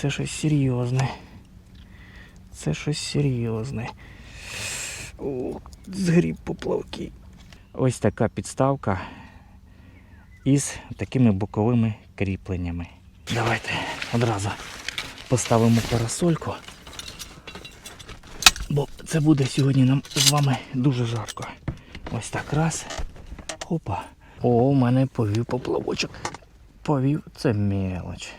це щось серйозне. Це щось серйозне. Згріб поплавки. Ось така підставка із такими боковими кріпленнями. Давайте одразу поставимо парасольку. Бо це буде сьогодні нам з вами дуже жарко. Ось так раз. Опа. О, у мене повів поплавочок. Повів це мелоч.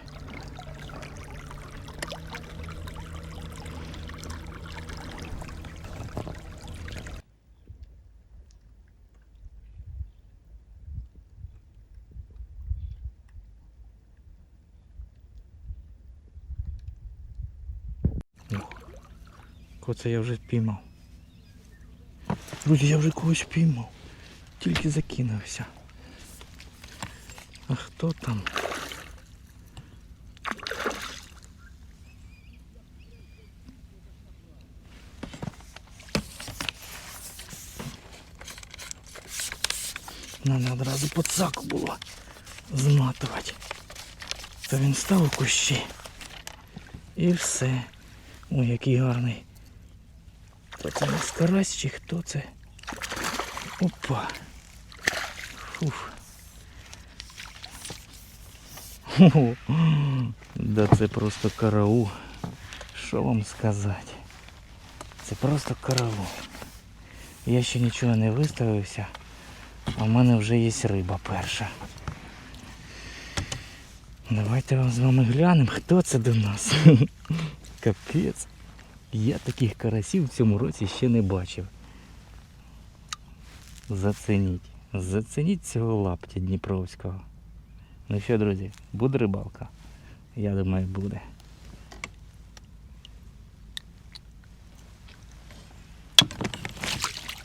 Коце я вже впіймав. Друзі, я вже когось впіймав. Тільки закинувся. А хто там? Надо одразу подсаку було зматувати. То він став у кущі. І все. Ой, який гарний. То це нас карась чи хто це? Опа. Фух. Хо-хо. Да це просто караул. Що вам сказати? Це просто караул. Я ще нічого не виставився, а в мене вже є риба перша. Давайте вам з вами глянемо, хто це до нас. Капець. Я таких карасів в цьому році ще не бачив. Зацініть. Зацініть цього лаптя Дніпровського. Ну що, друзі, буде рибалка? Я думаю, буде.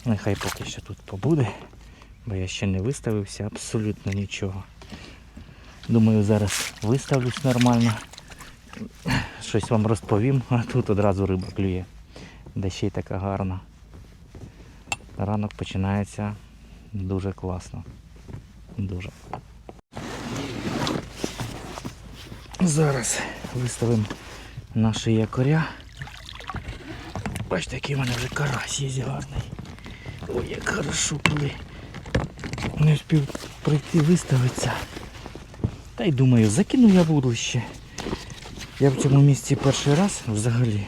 Нехай поки що тут побуде, бо я ще не виставився абсолютно нічого. Думаю, зараз виставлюсь нормально. Щось вам розповім, а тут одразу риба клює. Да ще й така гарна. Ранок починається дуже класно. Дуже. Зараз виставимо наші якоря. Бачите, який в мене вже карась є гарний. Ой, як хорошо, коли не встиг прийти виставитися. Та й думаю, закину я вудлище. Я в цьому місці перший раз взагалі.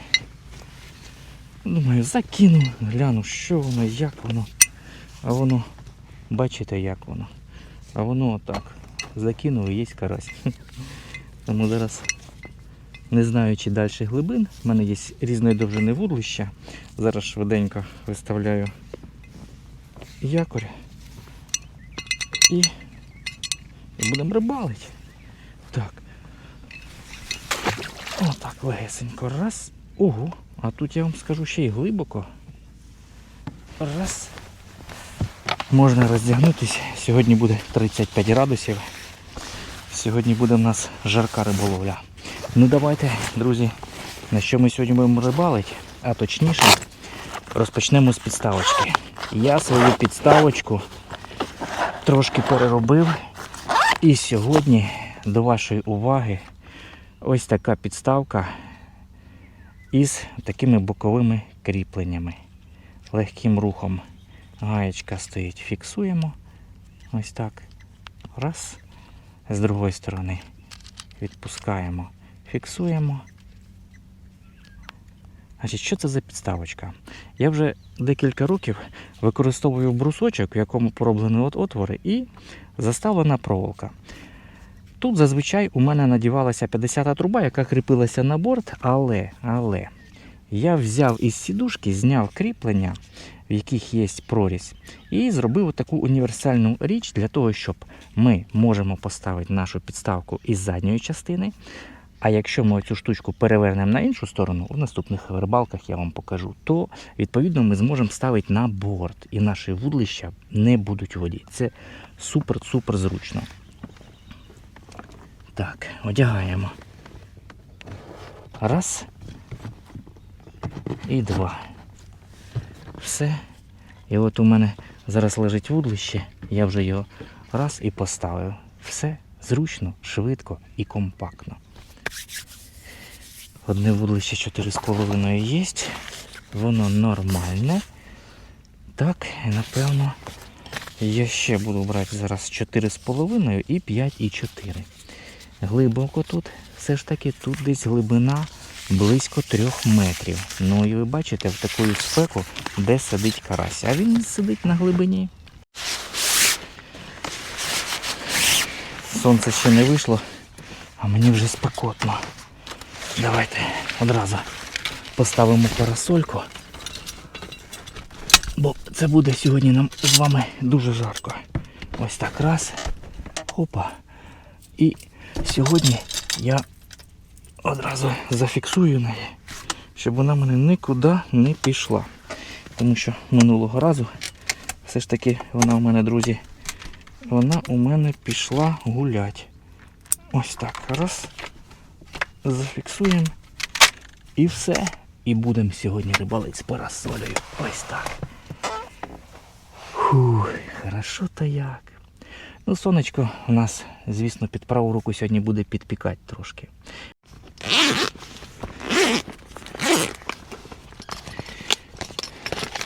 Думаю, закину, гляну, що воно, як воно. А воно, бачите, як воно. А воно отак. Закинув і є карась. Тому зараз, не знаючи далі глибин, в мене є різної довжини вудлища. Зараз швиденько виставляю якорь. І, і будемо рибалити. Так. Отак легесенько. Раз. Ого. А тут я вам скажу ще й глибоко. Раз. Можна роздягнутися. Сьогодні буде 35 градусів. Сьогодні буде в нас жарка риболовля. Ну давайте, друзі, на що ми сьогодні будемо рибалити, а точніше розпочнемо з підставочки. Я свою підставочку трошки переробив. І сьогодні до вашої уваги ось така підставка із такими боковими кріпленнями. Легким рухом гаєчка стоїть. Фіксуємо. Ось так. Раз. З другої сторони відпускаємо. Фіксуємо. Значить, що це за підставочка? Я вже декілька років використовую брусочок, в якому пороблені отвори, і заставлена проволока. Тут зазвичай у мене надівалася 50-та труба, яка кріпилася на борт, але, але я взяв із сідушки, зняв кріплення, в яких є прорізь, і зробив таку універсальну річ для того, щоб ми можемо поставити нашу підставку із задньої частини. А якщо ми цю штучку перевернемо на іншу сторону, в наступних рибалках я вам покажу, то відповідно ми зможемо ставити на борт, і наші вудлища не будуть у воді. Це супер-супер зручно. Так, одягаємо. Раз. І два. Все. І от у мене зараз лежить вудлище, я вже його раз і поставив. Все зручно, швидко і компактно. Одне вудлище 4,5 є. Воно нормальне. Так, і напевно, я ще буду брати зараз 4,5 і 5,4. Глибоко тут, все ж таки, тут десь глибина близько 3 метрів. Ну і ви бачите в таку спеку, де сидить карась. А він сидить на глибині. Сонце ще не вийшло, а мені вже спекотно. Давайте одразу поставимо парасольку. Бо це буде сьогодні нам з вами дуже жарко. Ось так раз. Опа. І сьогодні я одразу зафіксую неї, щоб вона мене нікуди не пішла. Тому що минулого разу все ж таки вона у мене, друзі, вона у мене пішла гулять. Ось так. Раз. Зафіксуємо. І все. І будемо сьогодні рибалити з парасолею. Ось так. Фух, хорошо то як. Ну, сонечко у нас, звісно, під праву руку сьогодні буде підпікати трошки.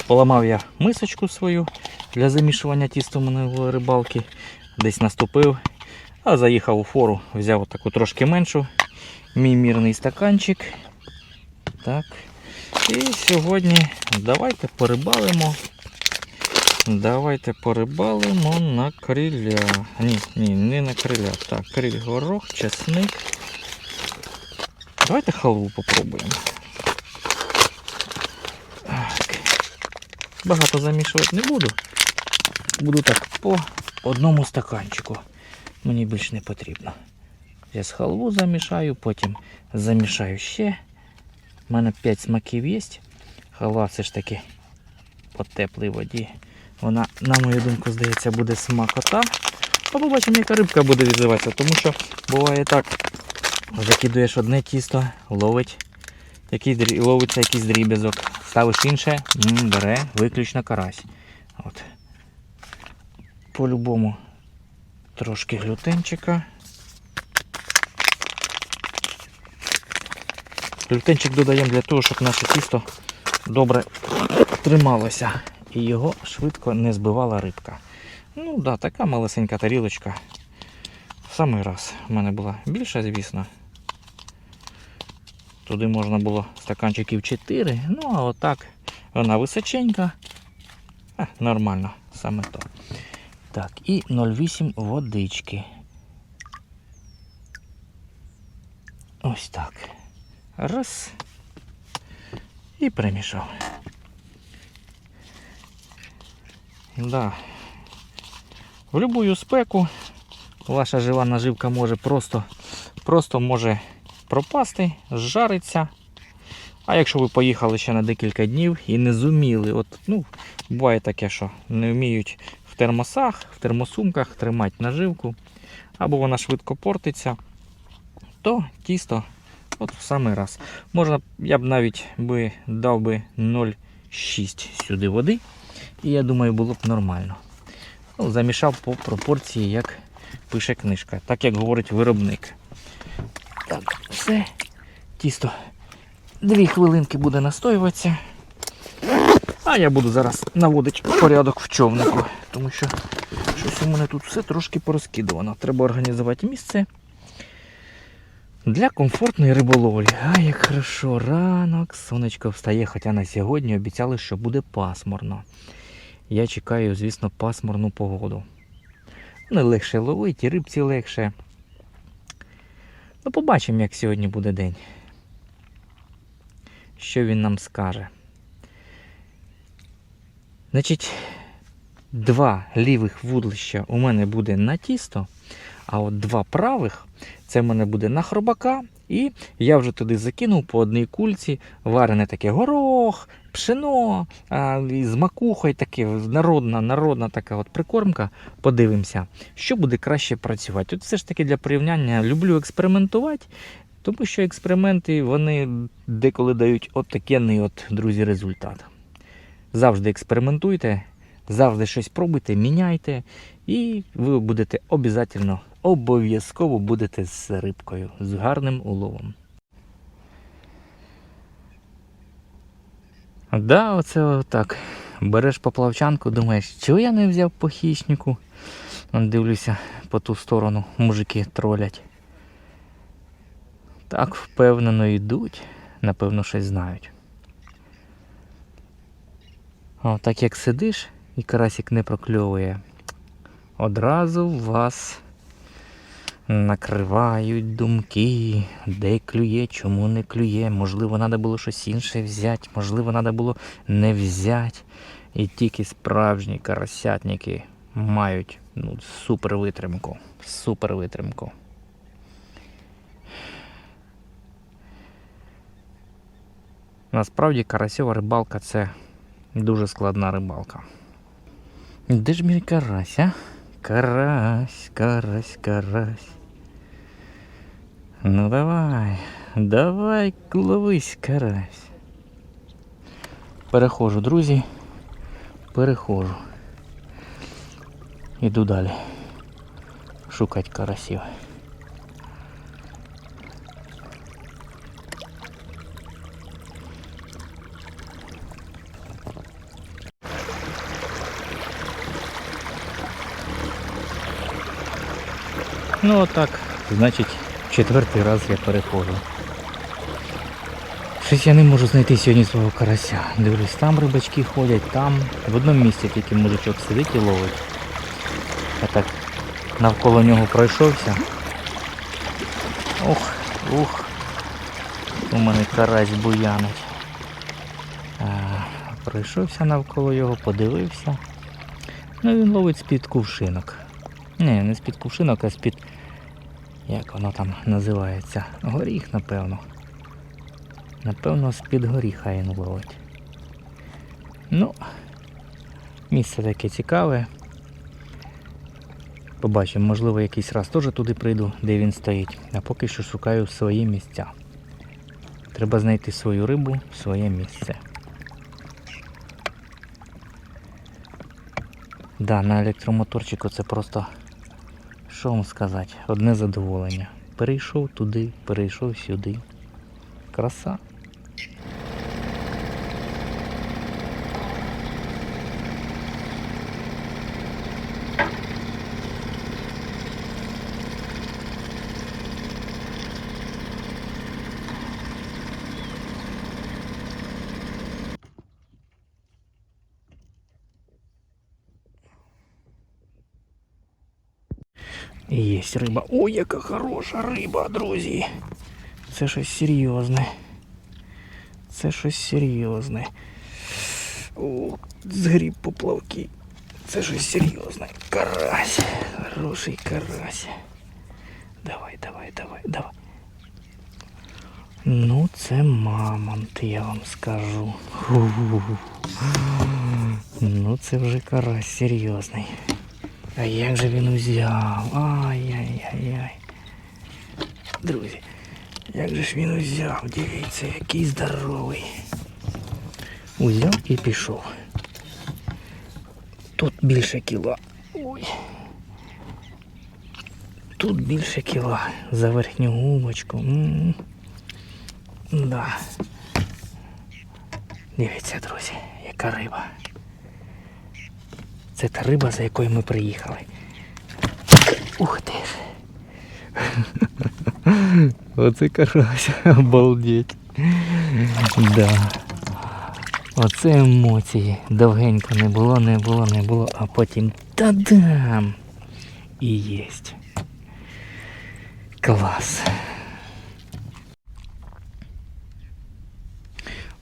Поламав я мисочку свою для замішування тіста у мене рибалки. Десь наступив, а заїхав у фору, взяв таку трошки меншу, мій мірний стаканчик. Так. І сьогодні давайте порибалимо. Давайте порибалимо на криля. Ні, ні, не на криля. Так, криль горох, чесник. Давайте халву попробуємо. Так. Багато замішувати не буду. Буду так по одному стаканчику. Мені більш не потрібно. Я з халву замішаю, потім замішаю ще. У мене 5 смаків є. Халва все ж таки по теплій воді. Вона, на мою думку, здається, буде смакота. А побачимо, яка рибка буде відзиватися, тому що буває так. Закидуєш одне тісто, ловить, який, ловиться якийсь дріб'язок, ставиш інше, бере виключно карась. От. По-любому трошки глютенчика. Глютенчик додаємо для того, щоб наше тісто добре трималося і його швидко не збивала рибка. Ну да, така малесенька тарілочка. В самий раз в мене була більша, звісно. Туди можна було стаканчиків 4, ну а отак вона височенька. А, нормально, саме то. Так, і 0,8 водички. Ось так. Раз. І перемішав. Да. В любую спеку ваша жива наживка може просто, просто може пропасти, зжариться. А якщо ви поїхали ще на декілька днів і не зуміли, от, ну, буває таке, що не вміють в термосах, в термосумках тримати наживку, або вона швидко портиться, то тісто от в самий раз. Можна, я б навіть би дав би 0,6 сюди води. І я думаю, було б нормально. Ну, замішав по пропорції, як пише книжка, так як говорить виробник. Так, все. Тісто дві хвилинки буде настоюватися. А я буду зараз наводити порядок в човнику, тому що щось у мене тут все трошки порозкидувано. Треба організувати місце для комфортної риболовлі. А як хорошо, ранок, сонечко встає, хоча на сьогодні обіцяли, що буде пасмурно. Я чекаю, звісно, пасмурну погоду. Не легше ловити, і рибці легше. Ну, побачимо, як сьогодні буде день. Що він нам скаже. Значить, два лівих вудлища у мене буде на тісто, а от два правих це в мене буде на хробака. І я вже туди закинув по одній кульці варене таке горох, пшено з макухою таке народна, народна така от прикормка. Подивимося, що буде краще працювати. От все ж таки для порівняння люблю експериментувати, тому що експерименти вони деколи дають от такий от, друзі, результат. Завжди експериментуйте, завжди щось пробуйте, міняйте, і ви будете обов'язково обов'язково будете з рибкою, з гарним уловом. Да, оце отак. Береш поплавчанку, думаєш, чого я не взяв по хищнику? Дивлюся по ту сторону, мужики тролять. Так впевнено йдуть, напевно, щось знають. О, так як сидиш і карасик не прокльовує, одразу вас накривають думки, де клює, чому не клює. Можливо, треба було щось інше взяти, можливо, треба було не взяти. І тільки справжні карасятники мають ну, супер витримку. Супер витримку. Насправді карасьова рибалка це дуже складна рибалка. Де ж мій карась, а? Карась, карась, карась. Ну давай, давай, ловись, карась. Перехожу, друзі. Перехожу. Іду далі. Шукати карасів. Ну отак, значить, четвертий раз я переходжу. Щось я не можу знайти сьогодні свого карася. Дивлюсь, там рибачки ходять, там. В одному місці тільки мужичок сидить і ловить. Я так навколо нього пройшовся. Ух, ух. У мене карась буянить. Пройшовся навколо його, подивився. Ну він ловить з-під кувшинок. Ні, не з-під кувшинок, а з-під. Як воно там називається? Горіх, напевно. Напевно, з-під горіха він ловить. Ну, місце таке цікаве. Побачимо, можливо, якийсь раз теж туди прийду, де він стоїть. А поки що шукаю свої місця. Треба знайти свою рибу, своє місце. Да, на електромоторчику це просто, що вам сказати, одне задоволення. Перейшов туди, перейшов сюди. Краса. Є риба. Ой, яка хороша риба, друзі. Це щось серйозне. Це щось серйозне. О, згріб поплавки. Це щось серйозне. Карась. Хороший карась. Давай, давай, давай, давай. Ну, це мамонт, я вам скажу. Фу. Ну, це вже карась серйозний. А як же він узяв? Ай-яй-яй-яй. Друзі, як же ж він узяв? Дивіться, який здоровий. Узяв і пішов. Тут більше кіла. Ой. Тут більше кіла за верхню гумочку. М. Да. Дивіться, друзі, яка риба. Це та риба, за якою ми приїхали. Ух ти. Оце карась, обалдеть. Да. Оце емоції. Довгенько не було, не було, не було, а потім та-дам! І єсть. Клас.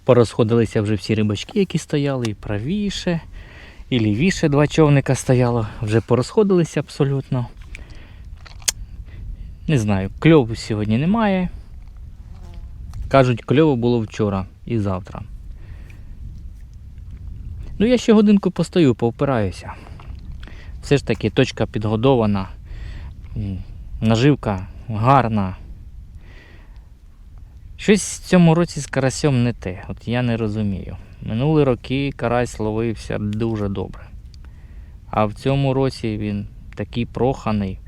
Порозходилися вже всі рибачки, які стояли, і правіше, і лівіше два човника стояло, вже порозходилися абсолютно. Не знаю, кльову сьогодні немає. Кажуть, кльово було вчора і завтра. Ну, я ще годинку постою, поопираюся. Все ж таки точка підгодована, наживка гарна. Щось в цьому році з карасьом не те. От я не розумію. Минулі роки карась ловився дуже добре. А в цьому році він такий проханий.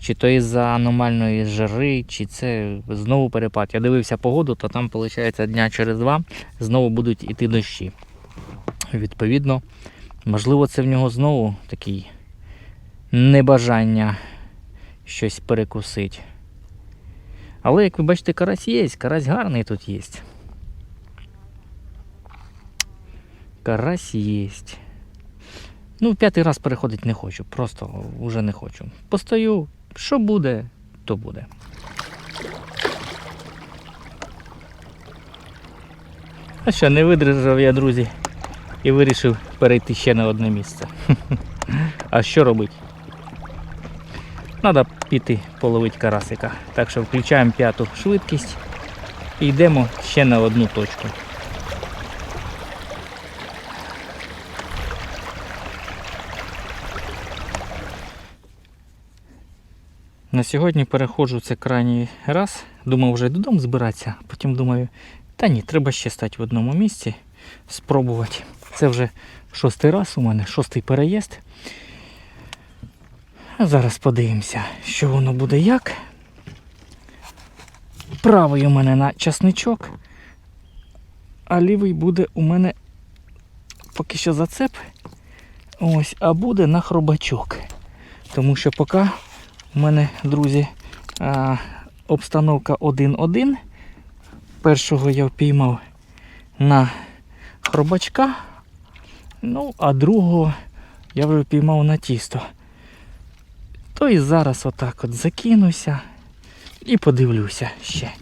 Чи то із-за аномальної жари, чи це знову перепад. Я дивився погоду, то там, виходить, дня через два знову будуть іти дощі. Відповідно, можливо, це в нього знову такий небажання щось перекусити. Але, як ви бачите, карась є, карась гарний тут є. Карась є. Ну, в п'ятий раз переходити не хочу, просто вже не хочу. Постою, що буде, то буде. А що, не видержав я, друзі, і вирішив перейти ще на одне місце. А що робити? Треба піти половити карасика. Так що включаємо п'яту швидкість і йдемо ще на одну точку. На сьогодні переходжу це крайній раз. Думав вже додому збиратися, потім думаю, та ні, треба ще стати в одному місці, спробувати. Це вже шостий раз у мене, шостий переїзд. А зараз подивимося, що воно буде як. Правий у мене на часничок, а лівий буде у мене поки що зацеп. Ось, а буде на хробачок. Тому що поки у мене, друзі, обстановка 1-1. Першого я впіймав на хробачка, ну, а другого я вже впіймав на тісто. То і зараз отак от закинуся і подивлюся ще.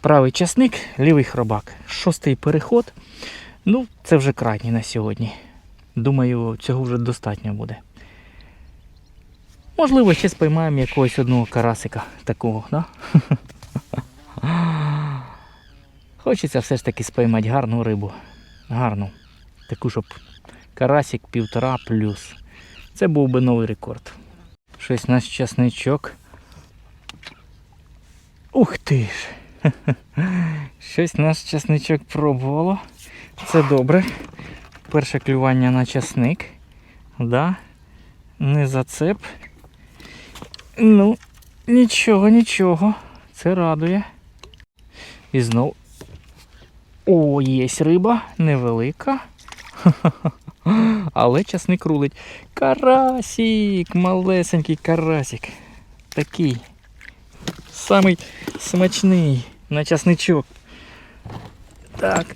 Правий часник, лівий хробак. Шостий переход. Ну, це вже крайній на сьогодні. Думаю, цього вже достатньо буде. Можливо, ще спіймаємо якогось одного карасика такого, да? Хочеться все ж таки спіймати гарну рибу. Гарну. Таку, щоб карасик півтора плюс. Це був би новий рекорд. Щось наш часничок. Ух ти ж! Щось наш часничок пробувало. Це добре. Перше клювання на часник. Да. Не зацеп. Ну, нічого, нічого. Це радує. І знов. О, є риба, невелика. Але часник рулить. Карасик, малесенький карасик. Такий. Самий смачний на часничок. Так.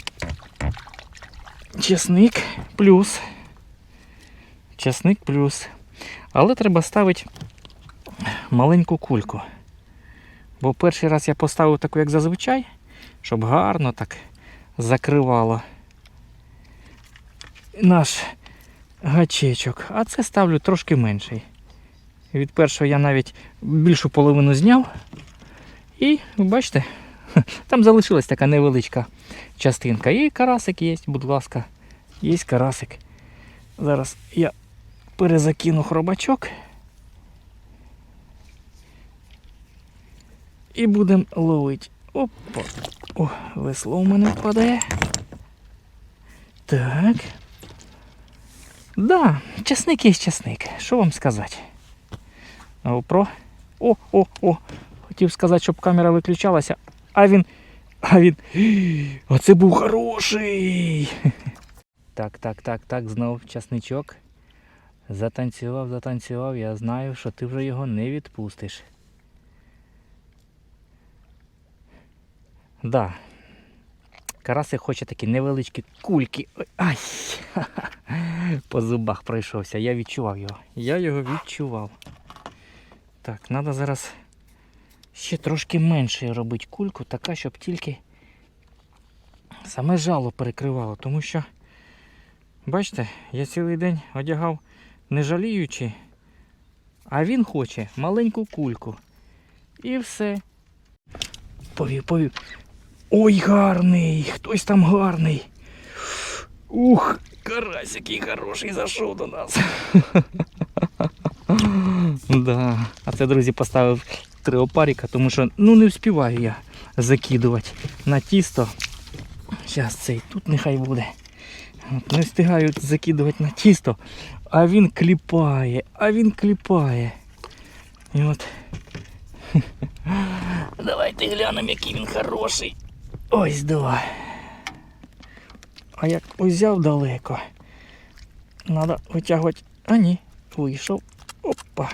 Часник плюс. Часник плюс. Але треба ставити маленьку кульку. Бо перший раз я поставив таку, як зазвичай, щоб гарно так закривало наш гачечок. А це ставлю трошки менший. Від першого я навіть більшу половину зняв. І бачите, там залишилась така невеличка частинка. І карасик є, будь ласка, є карасик. Зараз я перезакину хробачок. І будемо ловити. Опа. О, весло у мене впадає. Так. Да, часник є часник. Що вам сказати? GoPro. О, о, о! Хотів сказати, щоб камера виключалася, а він. А він. Оце був хороший. Так, так, так, так, знов часничок. Затанцював, затанцював, я знаю, що ти вже його не відпустиш. Да. Карасик хоче такі невеличкі кульки. Ай! По зубах пройшовся. Я відчував його. Я його відчував. Так, треба зараз ще трошки менше робити кульку, така, щоб тільки саме жало перекривало. Тому що, бачите, я цілий день одягав не жаліючи, а він хоче маленьку кульку. І все. Повів, повів. Ой, гарний! Хтось там гарний. Ух, карась який хороший зайшов до нас. да. А це, друзі, поставив три опаріка, тому що ну не вспіваю я закидувати на тісто. Зараз цей тут нехай буде. От, не встигаю закидувати на тісто, а він кліпає, а він кліпає. І от. Давайте глянемо, який він хороший. Ось давай. А як узяв далеко. Надо витягувати. А ні, вийшов. Опа.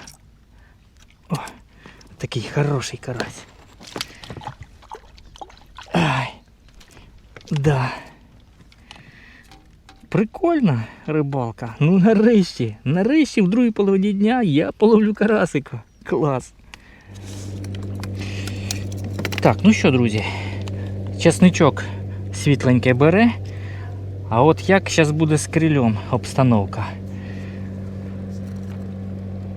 О, такий хороший карась. Ай. Да. Прикольна рибалка. Ну нарешті, нарешті в другій половині дня я половлю карасика. Клас. Так, ну що, друзі, чесничок світленьке бере. А от як зараз буде з крильом обстановка?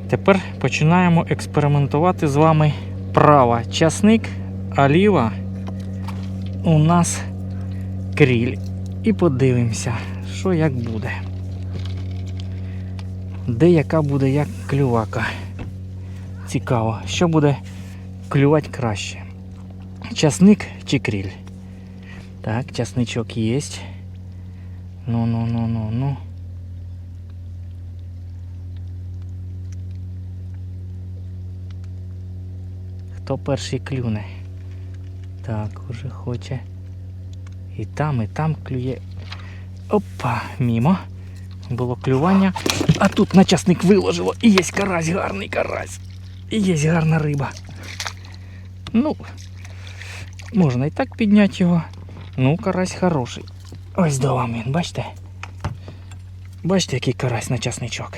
Тепер починаємо експериментувати з вами права часник, а ліва у нас кріль. І подивимося, що як буде. Де яка буде як клювака. Цікаво, що буде клювати краще. Часник чи кріль? Так, часничок є. Ну, ну, ну, ну, ну. Хто перший клюне? Так, уже хоче. І там, і там клює. Опа, мімо. Було клювання. А тут на часник виложило. І є карась, гарний карась. І є гарна риба. Ну, можна і так підняти його. Ну, карась хороший. Ось до вам він, бачите? Бачите, який карась на часничок.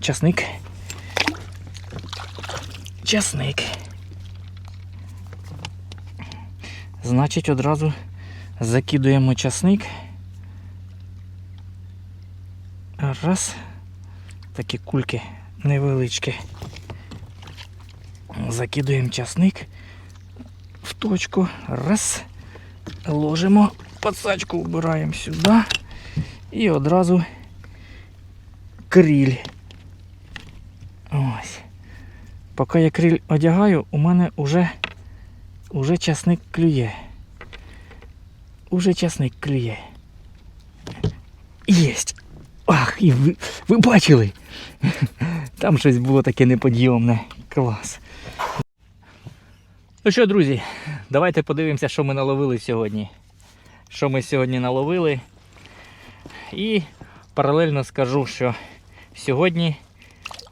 Часник. Часник. Значить, одразу закидуємо часник. Раз. Такі кульки невеличкі. Закидуємо часник точку. Раз. Ложимо, пацачку вбираємо сюди. І одразу кріль. Ось. Поки я кріль одягаю, у мене вже, уже часник клює. Уже часник клює. Єсть. Ах, і ви, ви бачили? Там щось було таке неподйомне. Клас. Ну що, друзі, давайте подивимося, що ми наловили сьогодні. Що ми сьогодні наловили. І паралельно скажу, що сьогодні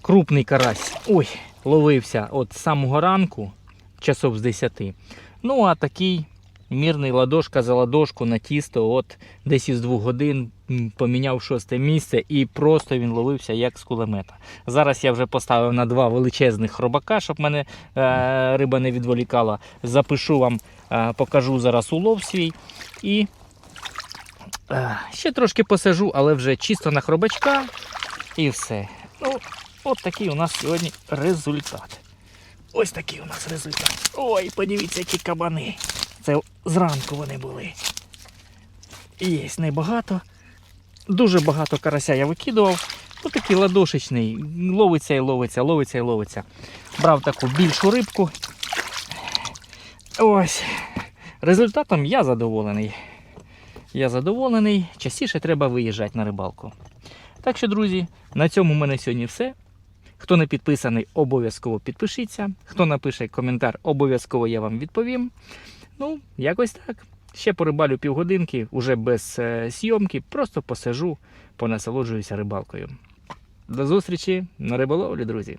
крупний карась. Ой, ловився от з самого ранку, часов з 10. Ну, а такий мірний ладошка за ладошку на тісто, от десь із двох годин м, поміняв шосте місце і просто він ловився як з кулемета. Зараз я вже поставив на два величезних хробака, щоб мене е, риба не відволікала. Запишу вам, е, покажу зараз улов свій. І е, ще трошки посажу, але вже чисто на хробачка і все. Ну, от такий у нас сьогодні результат. Ось такий у нас результат. Ой, подивіться, які кабани. Це зранку вони були. Є небагато. Дуже багато карася я викидував. Ось такий ладошечний. Ловиться і ловиться, ловиться і ловиться. Брав таку більшу рибку. Ось. Результатом я задоволений. Я задоволений. Частіше треба виїжджати на рибалку. Так що, друзі, на цьому в мене сьогодні все. Хто не підписаний, обов'язково підпишіться. Хто напише коментар, обов'язково я вам відповім. Ну, якось так. Ще порибалю півгодинки, уже без сйомки, просто посижу, понасолоджуюся рибалкою. До зустрічі на риболовлі, друзі!